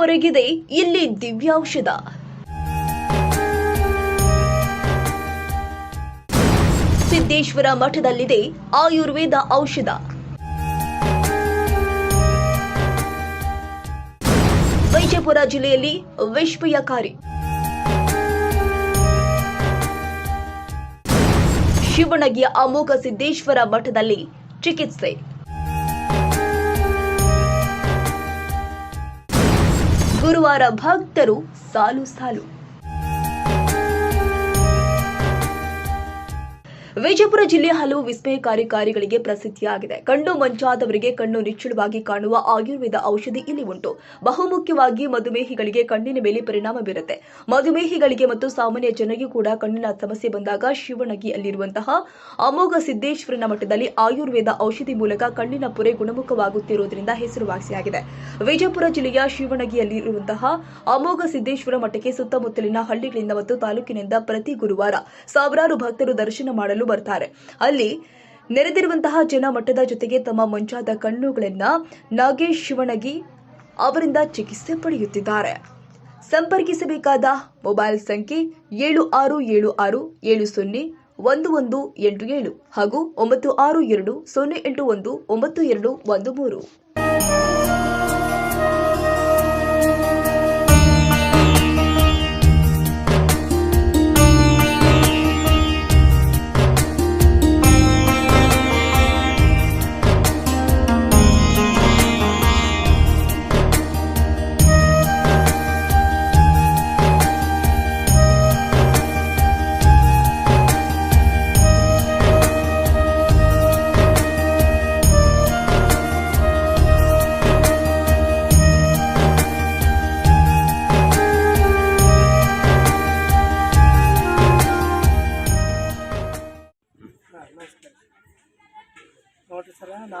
ಪೊರೆಗಿದೆ ಇಲ್ಲಿ ದಿವ್ಯೌಷಧ ಸಿದ್ದೇಶ್ವರ ಮಠದಲ್ಲಿದೆ ಆಯುರ್ವೇದ ಔಷಧ. ವಿಜಯಪುರ ಜಿಲ್ಲೆಯಲ್ಲಿ ವಿಶ್ವಯಕಾರಿ ಶಿವಣಗಿಯ ಅಮೋಘ ಸಿದ್ದೇಶ್ವರ ಮಠದಲ್ಲಿ ಚಿಕಿತ್ಸೆ. ಗುರುವಾರ ಭಕ್ತರು ಸಾಲು ಸಾಲು. ವಿಜಯಪುರ ಜಿಲ್ಲೆಯ ಹಲವು ವಿಸ್ಮಯಕಾರಿ ಕಾರ್ಯಗಳಿಗೆ ಪ್ರಸಿದ್ಧಿಯಾಗಿದೆ. ಕಣ್ಣು ಮಂಚಾದವರಿಗೆ ಕಣ್ಣು ನಿಚ್ಚಳವಾಗಿ ಕಾಣುವ ಆಯುರ್ವೇದ ಔಷಧಿ ಇಲ್ಲಿ ಉಂಟು. ಬಹುಮುಖ್ಯವಾಗಿ ಮಧುಮೇಹಿಗಳಿಗೆ ಕಣ್ಣಿನ ಮೇಲೆ ಪರಿಣಾಮ ಬೀರುತ್ತೆ. ಮಧುಮೇಹಿಗಳಿಗೆ ಮತ್ತು ಸಾಮಾನ್ಯ ಜನರಿಗೆ ಕೂಡ ಕಣ್ಣಿನ ಸಮಸ್ಯೆ ಬಂದಾಗ ಶಿವಣಗಿಯಲ್ಲಿರುವಂತಹ ಅಮೋಘ ಸಿದ್ದೇಶ್ವರನ ಮಠದಲ್ಲಿ ಆಯುರ್ವೇದ ಔಷಧಿ ಮೂಲಕ ಕಣ್ಣಿನ ಪೊರೆ ಗುಣಮುಖವಾಗುತ್ತಿರುವುದರಿಂದ ಹೆಸರುವಾಸಿಯಾಗಿದೆ. ವಿಜಯಪುರ ಜಿಲ್ಲೆಯ ಶಿವಣಗಿಯಲ್ಲಿರುವಂತಹ ಅಮೋಘ ಸಿದ್ದೇಶ್ವರ ಮಠಕ್ಕೆ ಸುತ್ತಮುತ್ತಲಿನ ಹಳ್ಳಿಗಳಿಂದ ಮತ್ತು ತಾಲೂಕಿನಿಂದ ಪ್ರತಿ ಗುರುವಾರ ಸಾವಿರಾರು ಭಕ್ತರು ದರ್ಶನ ಮಾಡಲು ಬರ್ತಾರೆ. ಅಲ್ಲಿ ನೆರೆದಿರುವಂತಹ ಜನ ಮಠದ ಜೊತೆಗೆ ತಮ್ಮ ಮಂಚಾದ ಕಣ್ಣುಗಳನ್ನ ನಾಗೇಶ್ ಶಿವಣಗಿ ಅವರಿಂದ ಚಿಕಿತ್ಸೆ ಪಡೆಯುತ್ತಿದ್ದಾರೆ. ಸಂಪರ್ಕಿಸಬೇಕಾದ ಮೊಬೈಲ್ ಸಂಖ್ಯೆ ಏಳು ಆರು ಏಳು ಆರು ಏಳು ಸೊನ್ನೆ ಒಂದು ಒಂದು ಎಂಟು ಏಳು ಹಾಗೂ ಒಂಬತ್ತು ಆರು ಎರಡು ಸೊನ್ನೆ ಎಂಟು ಒಂದು ಒಂಬತ್ತು ಎರಡು ಒಂದು ಮೂರು.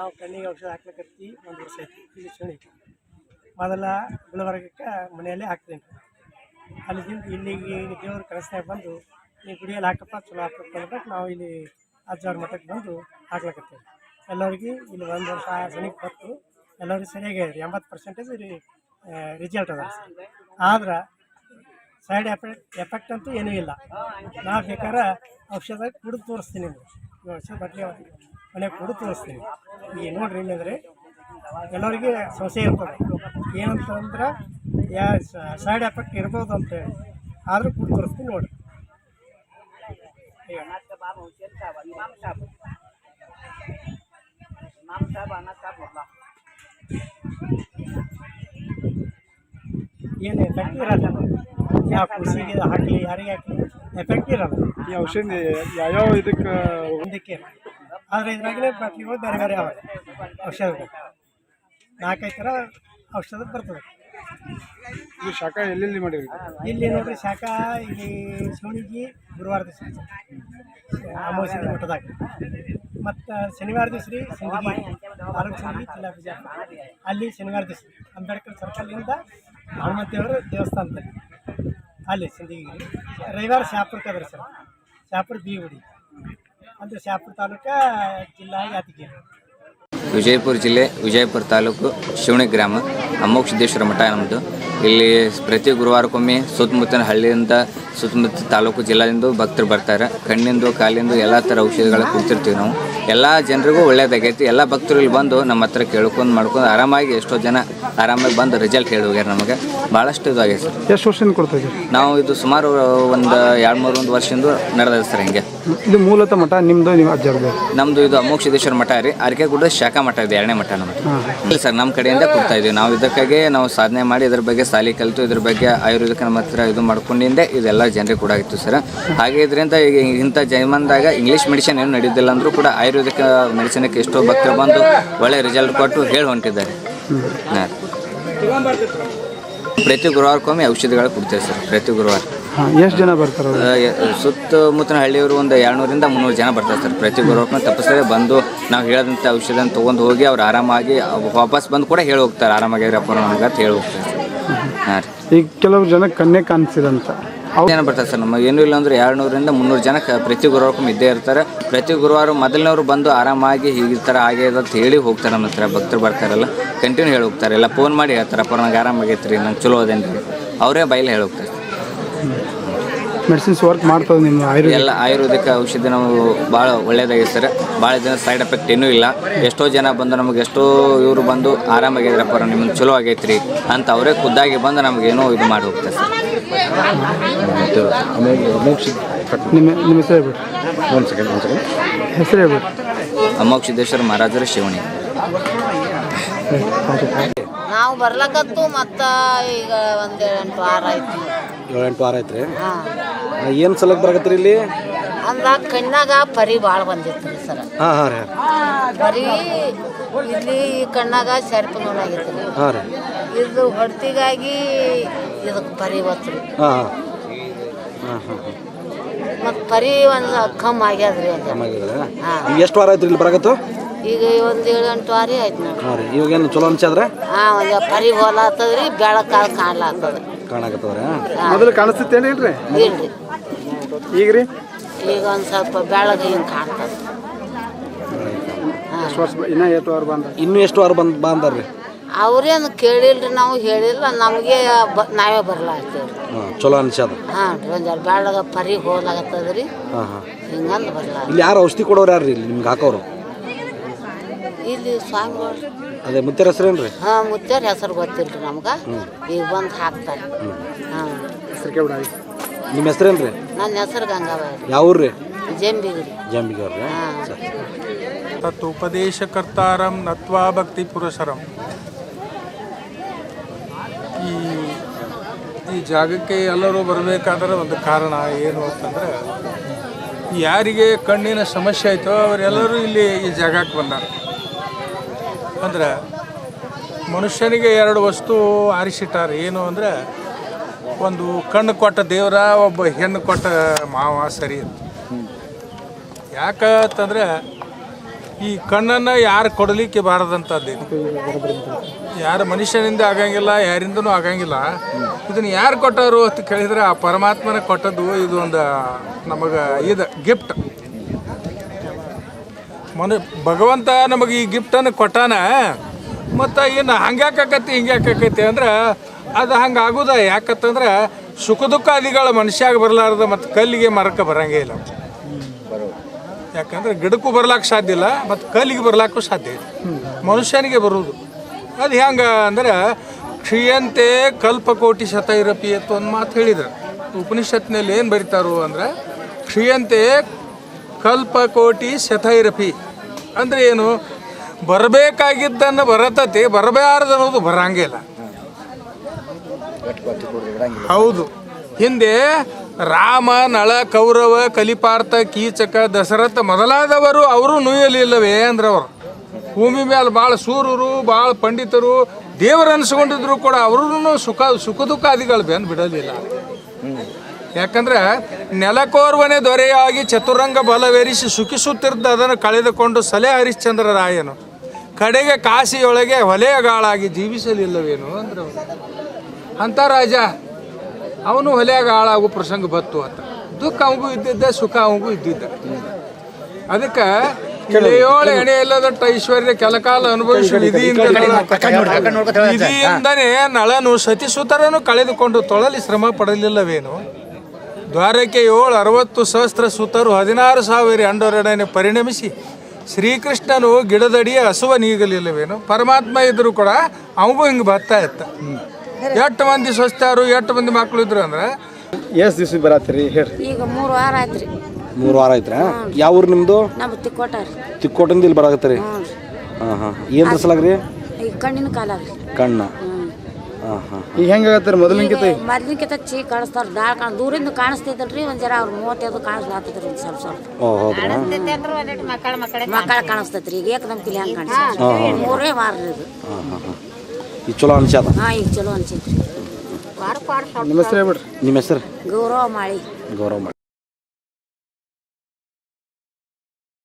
ನಾವು ಕಣ್ಣಿಗೆ ಔಷಧ ಹಾಕ್ಲಿಕ್ಕತ್ತಿ ಒಂದು ವರ್ಷ ಐತಿ ಇಲ್ಲಿ ಚಳಿ ಮೊದಲ ಗುಲ್ಬರ್ಗಕ್ಕೆ ಮನೆಯಲ್ಲೇ ಹಾಕ್ತೀನಿ. ಅಲ್ಲಿಂದ ಇಲ್ಲಿಗೆ ದೇವ್ರ ಕನಸ್ನಾಗ ಬಂದು ಈ ಗುಡಿಯಲ್ಲಿ ಹಾಕಪ್ಪ, ಚಲೋ ಹಾಕಪ್ಪ ಅಂದ್ಬಿಟ್ಟು ನಾವು ಇಲ್ಲಿ ಅಜ್ಜವ್ರ ಮಠಕ್ಕೆ ಬಂದು ಹಾಕ್ಲಕತ್ತೀವಿ. ಎಲ್ಲರಿಗೆ ಇಲ್ಲಿ ಒಂದು ವರ್ಷ ಸನಿಗೆ ಬತ್ತು ಎಲ್ಲರಿಗೂ ಸರಿಯಾಗಿ ಎಂಬತ್ತು ಪರ್ಸೆಂಟೇಜ್ ರಿಸಲ್ಟ್ ಅದ. ಆದ್ರೆ ಸೈಡ್ ಎಫೆಕ್ಟ್ ಎಫೆಕ್ಟ್ ಅಂತೂ ಏನೂ ಇಲ್ಲ. ನಾವು ಬೇಕಾದ್ರೆ ಔಷಧ ಕುಡಿದು ತೋರಿಸ್ತೀನಿ ಔಷಧ ಬಟ್ಲಿ ಮನೆ ಕುಡಿದು ತೋರಿಸ್ತೀನಿ. ಈಗ ನೋಡ್ರಿ ಇಲ್ಲಂದ್ರೆ ಎಲ್ಲರಿಗೆ ಸೊಸೆ ಇರ್ತದೆ. ಏನಂತಂದ್ರೆ ಯಾ ಸೈಡ್ ಎಫೆಕ್ಟ್ ಇರ್ಬೋದು ಅಂತೇಳಿ ಆದರೂ ಕೂಡ ತೋರಿಸ್ತೀನಿ ನೋಡ್ರಿ. ಏನು ಎಫೆಕ್ಟ್ ಇರಲ್ಲ. ಯಾವ ಕುಸಿಗೆ ಹಾಕಲಿ ಯಾರಿಗೆ ಹಾಕಲಿ ಎಫೆಕ್ಟ್ ಇರಲ್ಲ. ಈ ಔಷಧಿ ಯಾವ್ಯಾವ ಇದಕ್ಕೆ ಒಂದಕ್ಕೆ ಆದರೆ ಇದ್ರಾಗಲೇ ಬಾಟ್ಲಿಗಳು ಬೇರೆ ಬೇರೆ ಅವ. ಔಷಧಗಳು ನಾಲ್ಕೈದು ಥರ ಔಷಧ ಬರ್ತದೆ. ಇದು ಶಾಖ ಎಲ್ಲೆಲ್ಲಿ ಮಾಡಿರಿ ಇಲ್ಲಿ ನೋಡ್ರಿ ಶಾಖ ಇಲ್ಲಿ ಸೋಣಿಗಿ ಗುರುವಾರ ದಿವಸ. ಅಮಾವಾಸ್ಯೆ ಮಠದಾಗ ಮತ್ತು ಶನಿವಾರ ದಿವಸ ರೀ ಸಿಂದಗಿ ತಾಲೂಕು ಸಿಂದಗಿ ಜಿಲ್ಲಾ ಬಿಜಾಪುರ. ಅಲ್ಲಿ ಶನಿವಾರ ದಿವಸ. ಅಂಬೇಡ್ಕರ್ ಸರ್ಕಲ್ನಿಂದ ಹನುಮಂತೇವ್ರ ದೇವಸ್ಥಾನದಲ್ಲಿ. ಅಲ್ಲಿ ಸಿಂದಗಿಗೆ ರವಿವಾರ ಶಾಪುರಕ್ಕೆ ಕದ್ರಿ ಸರ್ ಶಾಪುರ ಬಿ ಗುಡಿ ಅಂದರೆ ಶಾಪುರ ತಾಲೂಕು ಜಿಲ್ಲಾ ಯಾದಗಿರಿ ವಿಜಯಪುರ ಜಿಲ್ಲೆ ವಿಜಯಪುರ ತಾಲೂಕು ಶಿವಣಿ ಗ್ರಾಮ ಅಮೋಘ ಸಿದ್ದೇಶ್ವರ ಮಠ ನಮ್ಮದು ಇಲ್ಲಿ ಪ್ರತಿ ಗುರುವಾರಕ್ಕೊಮ್ಮೆ ಸುತ್ತಮುತ್ತಲಿನ ಹಳ್ಳಿಯಿಂದ ಸುತ್ತಮುತ್ತ ತಾಲೂಕು ಜಿಲ್ಲೆಯಿಂದ ಭಕ್ತರು ಬರ್ತಾರೆ. ಕಣ್ಣಿಂದು ಕಾಲಿಂದು ಎಲ್ಲ ಥರ ಔಷಧಿಗಳ ಕೊಡ್ತಿರ್ತೀವಿ ನಾವು. ಎಲ್ಲ ಜನರಿಗೂ ಒಳ್ಳೇದಾಗೈತಿ. ಎಲ್ಲ ಭಕ್ತರು ಇಲ್ಲಿ ಬಂದು ನಮ್ಮ ಹತ್ರ ಕೇಳ್ಕೊಂಡು ಮಾಡ್ಕೊಂಡು ಆರಾಮಾಗಿ ಎಷ್ಟೋ ಜನ ಆರಾಮಾಗಿ ಬಂದು ರಿಸಲ್ಟ್ ಹೇಳಿ ಹೋಗ್ಯಾರ ನಮಗೆ. ಭಾಳಷ್ಟು ಇದಾಗೈತೆ ಸರ್. ಎಷ್ಟು ವರ್ಷದಿಂದ ಕೊಡ್ತಾ ನಾವು ಇದು ಸುಮಾರು ಒಂದು ಎರಡು ಮೂರು ಒಂದು ವರ್ಷದಿಂದ ನಡೆದ ಸರ್ ಹಿಂಗೆ. ಇದು ಮೂಲತಃ ಮಠ ನಿಮ್ಮದು ನಿಮ್ಮ ಅಜ್ಜರ್ದು? ನಮ್ದು ಇದು ಅಮೋಕ್ಷೇಶ್ವರ ಮಠ ರೀ. ಅರಕೆಗುಡ್ಡ ಶಾಖಾ ಮಠ ಇದೆ ಎರಡನೇ ಮಠ ನಮ್ಮ ಇಲ್ಲ ಸರ್ ನಮ್ಮ ಕಡೆಯಿಂದ ಕೊಡ್ತಾ ಇದೀವಿ. ನಾವು ಇದಕ್ಕಾಗಿ ನಾವು ಸಾಧನೆ ಮಾಡಿ ಇದ್ರ ಬಗ್ಗೆ ಸಾಲಿ ಕಲಿತು ಇದ್ರ ಬಗ್ಗೆ ಆಯುರ್ವೇದಿಕ ನಮ್ಮ ಹತ್ರ ಇದು ಮಾಡ್ಕೊಂಡಿಂದೆ. ಇದೆಲ್ಲ ಜನರಿಗೆ ಕೊಡಾಗಿತ್ತು ಸರ್. ಹಾಗೆ ಇದರಿಂದ ಈಗ ಇಂಥ ಜೈಮಂದಾಗ ಇಂಗ್ಲೀಷ್ ಮೆಡಿಸಿನ್ ಏನು ನಡೆಯೋದಿಲ್ಲ ಅಂದರೂ ಕೂಡ ಆಯುರ್ವೇದಿಕ ಮೆಡಿಸಿನಕ್ಕೆ ಎಷ್ಟೋ ಭಕ್ತರು ಬಂದು ಒಳ್ಳೆ ರಿಸಲ್ಟ್ ಕೊಟ್ಟು ಹೇಳಿ ಹೊಂಟಿದ್ದಾರೆ. ಹಾಂ. ಪ್ರತಿ ಗುರುವಾರಕ್ಕೊಮ್ಮೆ ಔಷಧಿಗಳು ಕೊಡ್ತೇವೆ ಸರ್ ಪ್ರತಿ ಗುರುವಾರ. ಎಷ್ಟು ಜನ ಬರ್ತಾರೆ ಅವ್ರು? ಹಳ್ಳಿಯವರು ಒಂದು ಎರಡುನೂರಿಂದ ಮುನ್ನೂರು ಜನ ಬರ್ತಾರೆ ಸರ್. ಪ್ರತಿ ಗುರುವಾರಕ್ಕೂ ತಪ್ಪಿಸ್ತಾರೆ ಬಂದು ನಾವು ಹೇಳಿದಂಥ ಔಷಧ ತೊಗೊಂಡು ಹೋಗಿ ಅವ್ರು ಆರಾಮಾಗಿ ಅವ್ ವಾಪಸ್ ಬಂದು ಕೂಡ ಹೇಳಿ ಹೋಗ್ತಾರೆ. ಆರಾಮಾಗಿರಪ್ಪ ನಮ್ಗೆ ಅಂತ ಹೇಳಿ ಹೋಗ್ತಾರೆ. ಸರ್ ಹಾಂ ರೀ. ಈಗ ಕೆಲವು ಜನ ಕಣ್ಣೇ ಕಾಣಿಸಿದಂತ ಜನ ಬರ್ತಾರೆ ಸರ್ ನಮ್ಮ ಏನೂ ಇಲ್ಲ ಅಂದ್ರೆ ಎರಡುನೂರಿಂದ ಮುನ್ನೂರು ಜನ ಕ- ಪ್ರತಿ ಗುರುವಾರಕ್ಕೂ ಇದ್ದೇ ಇರ್ತಾರೆ. ಪ್ರತಿ ಗುರುವಾರ ಮೊದಲಿನವರು ಬಂದು ಆರಾಮಾಗಿ ಈ ಥರ ಆಗ್ಯದ ಅಂತ ಹೇಳಿ ಹೋಗ್ತಾರೆ ನಮ್ಮ ಹತ್ರ. ಭಕ್ತರು ಬರ್ತಾರಲ್ಲ ಕಂಟಿನ್ಯೂ ಹೇಳಿ ಹೋಗ್ತಾರೆ. ಎಲ್ಲ ಫೋನ್ ಮಾಡಿ ಹೇಳ್ತಾರಪ್ಪ ನಂಗೆ ಆರಾಮಾಗೈತೆ ರೀ ನಂಗೆ ಚಲೋ ಅದೇನು ರೀ ಅವರೇ ಬೈಲಿ ಹೇಳಿ ಹೋಗ್ತಾರೆ. ಮೆಡಿಸಿನ್ಸ್ ವರ್ಕ್ ಮಾಡ್ತದೆ ನಿಮ್ಮ ಆಯುರ್ವೇದ ಎಲ್ಲ ಆಯುರ್ವೇದಿಕ ಔಷಧಿ ನಾವು ಭಾಳ ಒಳ್ಳೇದಾಗಿದೆ ಸರ್. ಭಾಳ ಜನ ಸೈಡ್ ಎಫೆಕ್ಟ್ ಏನೂ ಇಲ್ಲ. ಎಷ್ಟೋ ಜನ ಬಂದು ನಮಗೆ ಎಷ್ಟೋ ಇವರು ಬಂದು ಆರಾಮಾಗಿದ್ರಪ್ಪ ನಿಮ್ಗೆ ಚಲೋ ಆಗೈತ್ರಿ ಅಂತ ಅವರೇ ಖುದ್ದಾಗಿ ಬಂದು ನಮಗೇನೋ ಇದು ಮಾಡಿ ಹೋಗ್ತಾರೆ ಸರ್. ನಿಮ್ಮ ನಿಮ್ಮ ಹೆಸರು ಒಂದು ಸೆಕೆಂಡ್ ಒಂದು ಸೆಕೆಂಡ್ ಹೆಸರು ಹೇಳ್ಬಿಡ್ರಿ ಅಮೋಕ್ಷಿದ್ದೇಶ್ವರ ಮಹಾರಾಜರ ಶಿವಣಿ. ನಾವು ಬರ್ಲಕತ್ತು ಮತ್ತ ಈಗ ಒಂದ್ ಎಂಟು ವಾರ ಆಯ್ತು. ಏಳೆಂಟು ವಾರ ಐತ್ರಿ ಹಾಂ. ಏನು ಸಲಕ್ಕೆ ಬರಕತ್ತೀರಿ ಇಲ್ಲಿ? ಅಂದ ಕಣ್ಣಾಗ ಪರಿ ಭಾಳ ಬಂದಿತ್ತು ರೀ ಸರ. ಹಾಂ ಹಾಂ ರೀ ಪರಿ ಇಲ್ಲಿ ಈ ಕಣ್ಣಾಗ ಸೆರ್ಪ ನೋಡಾಗಿತ್ತು ರೀ. ಹಾಂ ರೀ. ಇದು ಹೊಡ್ತಿಗಾಗಿ ಇದಕ್ಕೆ ಪರಿ ಬತ್ತು ರೀ. ಹಾಂ ಹಾಂ. ಹಾಂ ಹಾಂ ಹಾಂ. ಮತ್ತು ಪರಿ ಒಂದು ಕಮ್ಮಿ ಆಗ್ಯದ ರೀ ಈಗ ಎಷ್ಟು ವಾರ ಆಯ್ತು ಇಲ್ಲಿ ಬರಕತ್ತು? ಈಗ ಒಂದು ಏಳು ಎಂಟು ವಾರಿ ಆಯ್ತು ನೋಡಿ ಹಾಂ ರೀ ಇವಾಗ ಏನು ಚಲೋ ಅನ್ಸಾದ್ರೆ ಹಾಂ ಪರಿ ಹೋಲಾತದ ರೀ ಬೆಳಕಾಲ ಕಾಣ್ಲಾತದ ಕಾಣಕತ್ತವ್ರೆ? ಮೊದಲು ಕಾಣಿಸ್ತೇನೆ ಇಲ್ರಿ? ಇಲ್ರಿ. ಈಗ ರೀ ಈಗ ಒಂದು ಸ್ವಲ್ಪ ಬೆಳಗ್ಗೆ ಹಿಂಗೆ ಕಾಣ್ತದೆ. ಎಷ್ಟು ವರ್ಷ ಇನ್ನೂ ಎಷ್ಟು ವಾರ ಬಂದ? ಇನ್ನೂ ಎಷ್ಟು ವಾರ ಬಂದು ಬಂದಾರ್ರಿ? ಅವ್ರೇನು ಕೇಳಿಲ್ರಿ ನಾವು ಹೇಳಿಲ್ಲ ನಮಗೆ ಬ ನಾವೇ ಬರ್ಲಾಗ್ತೀವಿ ಹಾಂ ಚಲೋ ಅನ್ಸದ ಹಾಂ ರೀ ಒಂದು ಎರಡು ಬೆಳಗ್ಗೆ ಪರಿ ಹೋಲಾಗತ್ತದ ರೀ ಹಾಂ ಹಾಂ. ಹಿಂಗಂದು ಬರ್ಲಾ ಇಲ್ಲಿ ಯಾರು ಔಷಧಿ ಕೊಡೋರು ಯಾರು ಇಲ್ಲಿ ನಿಮ್ಗೆ ಹಾಕೋರು? ಇಲ್ಲಿ ಸ್ವಾಮಿಗಳು ಅದೇ ಮುತ್ತರ ಹೆಸರೇನು ರೀ ಹಾಂ ಮುತ್ತಾರ ಹೆಸರು ಗೊತ್ತಿಲ್ಲ ರೀ ನಮ್ಗೆ ಈಗ ಬಂದು ಹಾಕ್ತಾರೆ. ಹಾಂ. ಹೆಸರು ಕೇಳ್ಬಿಡ ನಿಮ್ಮ ಹೆಸರೇನು ರೀ ನನ್ನ ಹೆಸರು ಗಂಗಾಬಾಯಿ. ರೀ ಯಾವ ಊರು ರೀ ಜಂಬಿಗೆ ರೀ ಜಂಬಿಗೆ ಅವ್ರಿ ಹಾಂ ತತ್ ಉಪದೇಶಕರ್ತಾರಂ ನತ್ವಾ ಭಕ್ತಿ ಪುರುಷರಂ ಈ ಈ ಜಾಗಕ್ಕೆ ಎಲ್ಲರೂ ಬರಬೇಕಾದ್ರೆ ಒಂದು ಕಾರಣ ಏನು ಅಂತಂದ್ರೆ ಯಾರಿಗೆ ಕಣ್ಣಿನ ಸಮಸ್ಯೆ ಆಯಿತೋ ಅವರೆಲ್ಲರೂ ಇಲ್ಲಿ ಈ ಜಾಗಕ್ಕೆ ಬಂದಾರ. ಅಂದ್ರೆ ಮನುಷ್ಯನಿಗೆ ಎರಡು ವಸ್ತು ಆರಿಸಿಟ್ಟಾರೆ. ಏನು ಅಂದರೆ ಒಂದು ಕಣ್ಣು ಕೊಟ್ಟ ದೇವರ, ಒಬ್ಬ ಹೆಣ್ಣು ಕೊಟ್ಟ ಮಾವ ಸರಿ ಅಂತ. ಯಾಕಂತಂದ್ರೆ ಈ ಕಣ್ಣನ್ನು ಯಾರು ಕೊಡಲಿಕ್ಕೆ ಬಾರದಂಥದ್ದು ಯಾರು ಮನುಷ್ಯನಿಂದ ಆಗಂಗಿಲ್ಲ, ಯಾರಿಂದನೂ ಆಗಂಗಿಲ್ಲ. ಇದನ್ನು ಯಾರು ಕೊಟ್ಟವರು ಅಂತ ಕೇಳಿದ್ರೆ ಆ ಪರಮಾತ್ಮನ ಕೊಟ್ಟದ್ದು ಒಂದು ನಮಗೆ ಇದು ಗಿಫ್ಟ್ ಮನು ಭಗವಂತ ನಮಗೆ ಈ ಗಿಫ್ಟನ್ನು ಕೊಟ್ಟಾನ, ಮತ್ತು ಇನ್ನು ಯಾಕ ಆಕತಿ ಅಂದ್ರೆ ಅದು ಹಂಗೆ ಆಗೋದ. ಯಾಕತ್ತಂದ್ರೆ ಸುಖ ದುಃಖ ಅದಿಗಳ ಮನುಷ್ಯಾಗ ಬರಲಾರ್ದ ಮತ್ತು ಕಲ್ಲಿಗೆ ಮರಕ್ಕೆ ಬರಂಗೇ ಇಲ್ಲ. ಯಾಕಂದ್ರೆ ಗಿಡಕ್ಕೂ ಬರ್ಲಾಕ ಸಾಧ್ಯ ಇಲ್ಲ, ಮತ್ತು ಕಲ್ಲಿಗೆ ಬರ್ಲಾಕ್ಕೂ ಸಾಧ್ಯ ಇಲ್ಲ. ಮನುಷ್ಯನಿಗೆ ಬರುವುದು ಅದು ಹೆಂಗೆ ಅಂದ್ರೆ ಕ್ಷೀಯಂತೆ ಕಲ್ಪಕೋಟಿ ಶತೈರಪಿ ಅಂತ ಒಂದು ಮಾತು ಹೇಳಿದ್ರು. ಉಪನಿಷತ್ನಲ್ಲಿ ಏನು ಬರೀತಾರು ಅಂದ್ರೆ, ಕ್ಷೀಯಂತೆ ಕಲ್ಪಕೋಟಿ ಶತೈರಪಿ. ಅಂದ್ರೆ ಏನು? ಬರಬೇಕಾಗಿದ್ದನ್ನು ಬರತತಿ, ಬರಬಾರದು ಅನ್ನೋದು ಬರಂಗಿಲ್ಲ ಹೌದು. ಹಿಂದೆ ರಾಮ, ನಳ, ಕೌರವ, ಕಲಿಪಾರ್ಥ, ಕೀಚಕ, ದಶರಥ ಮೊದಲಾದವರು ಅವರು ನುಯ್ಯಲಿಲ್ಲವೇ ಅಂದ್ರವರು ಭೂಮಿ ಮೇಲೆ ಭಾಳ ಸೂರರು ಭಾಳ ಪಂಡಿತರು ದೇವರು ಅನ್ಸ್ಕೊಂಡಿದ್ರು ಕೂಡ ಅವ್ರೂ ಸುಖ ಸುಖ ದುಃಖಾದಿಗಳು ಬೆನ್ ಬಿಡಲಿಲ್ಲ. ಯಾಕಂದ್ರೆ ನೆಲಕೋರ್ವನೆ ದೊರೆಯಾಗಿ ಚತುರಂಗ ಬಲವೇರಿಸಿ ಸುಖಿಸುತ್ತಿದ್ದ ಅದನ್ನು ಕಳೆದುಕೊಂಡು ಸಲೆ ಹರಿಶ್ಚಂದ್ರ ರಾಯನು. ಕಡೆಗೆ ಕಾಶಿಯೊಳಗೆ ಹೊಲೆಯಗಾಳಾಗಿ ಜೀವಿಸಲಿಲ್ಲವೇನು ಅಂದ್ರೆ ಅಂತ ರಾಜ ಅವನು ಹೊಲೆಯ ಹಾಳಾಗೋ ಪ್ರಸಂಗ ಬತ್ತು ಅಂತ ದುಃಖ ಅವಗೂ ಇದ್ದಿದ್ದ ಸುಖ ಅವಗೂ ಇದ್ದಿದ್ದ. ಅದಕ್ಕೆ ಕೆಳೆಯೋಳು ಎಣೆ ಇಲ್ಲದಟ್ಟ ಐಶ್ವರ್ಯ ಕೆಲಕಾಲ ಅನುಭವಿಸಿ ನಳ- ವಿಧಿಯಿಂದನೇ ನಳನು ಸತಿಸುತರನು ಕಳೆದುಕೊಂಡು ತೊಳಲಿ ಶ್ರಮ ಪಡಲಿಲ್ಲವೇನು? ದ್ವಾರಕ್ಕೆ ಏಳು ಅರವತ್ತು ಸಹಸ್ರ ಸುತರು ಹದಿನಾರು ಸಾವಿರ ಎಂಡೊರಡನೆ ಪರಿಣಮಿಸಿ ಶ್ರೀಕೃಷ್ಣನು ಗಿಡದಡಿಯ ಹಸುವ ನೀಗಲಿಲ್ಲವೇನು? ಪರಮಾತ್ಮ ಇದ್ದರೂ ಕೂಡ ಅವಗೂ ಹಿಂಗೆ ಬರ್ತಾ ಇತ್ತ. ಎಷ್ಟು ಮಂದಿ ಸ್ವಸ್ಥರು ಎಷ್ಟು ಮಂದಿ ಮಕ್ಕಳು ಇದ್ರು ಅಂದ್ರೆ? ಎಷ್ಟು ದಿವಸ ಬರತ್ತೀರಿ ಹೇಳ್ರಿ. ಈಗ ಮೂರು ವಾರ ಆಯ್ತ್ರಿ. ರೀ ಮೂರು ವಾರ ಆಯ್ತ್ರ? ಯಾವ ಊರು ನಿಮ್ಮದು ನಮ್ಮ ತಿಕ್ಕೋಟ ತಿಕ್ಕೋಟಿಂದ ಇಲ್ಲಿ ಬರಾಕತ್ತೀರಿ? ರೀ ಹಾಂ ಹಾಂ. ಏನು ತರಿಸಲಾಗ್ರಿ? ಈಗ ಕಣ್ಣಿನ ಕಾಲ ಕಣ್ಣ. ಈಗ ಹೆಂಗಾಗತ್ತೀರಿ? ಮೊದಲಿನ್ಕಿಂತ ಮೊದ್ಲಿನ್ಕಿಂತ ಚೀ ಕಾಣಿಸ್ತಾರ ದಾಳ ಕಾಣ ದೂರಿಂದ ಕಾಣಿಸ್ತಿದ್ದಲ್ರಿ ಒಂದ್ ಜರ ಅವ್ರ ಮೂವತ್ತೈದು ಕಾಣಿಸ್ಲಾತದ್ರಿ ಸ್ವಲ್ಪ ಸ್ವಲ್ಪ. ಓ ಹೌದ್ರಾ? ಮಕ್ಕಳ ಕಾಣಿಸ್ತೈತ್ರಿ. ಈಗ ಏಕದಮ್ ಕಿಲಿ ಹಂಗೆ ಕಾಣಿಸ್ತೈತ್ರಿ ಮೂರೇ ವಾರ ಇದು. ಹಾಂ ಹಾಂ ಹಾಂ. ಈ ಚಲೋ ಅನ್ಸ್ಯದ? ಹಾಂ ಈಗ ಚಲೋ ಅನ್ಸೈತ್ರಿ. ನಿಮ್ಮ ಹೆಸರು ಹೇಳ್ಬಿಡ್ರಿ. ನಿಮ್ಮ ಹೆಸರು? ಗೌರವ ಮಾಳಿ. ಗೌರವ ಮಾಡಿ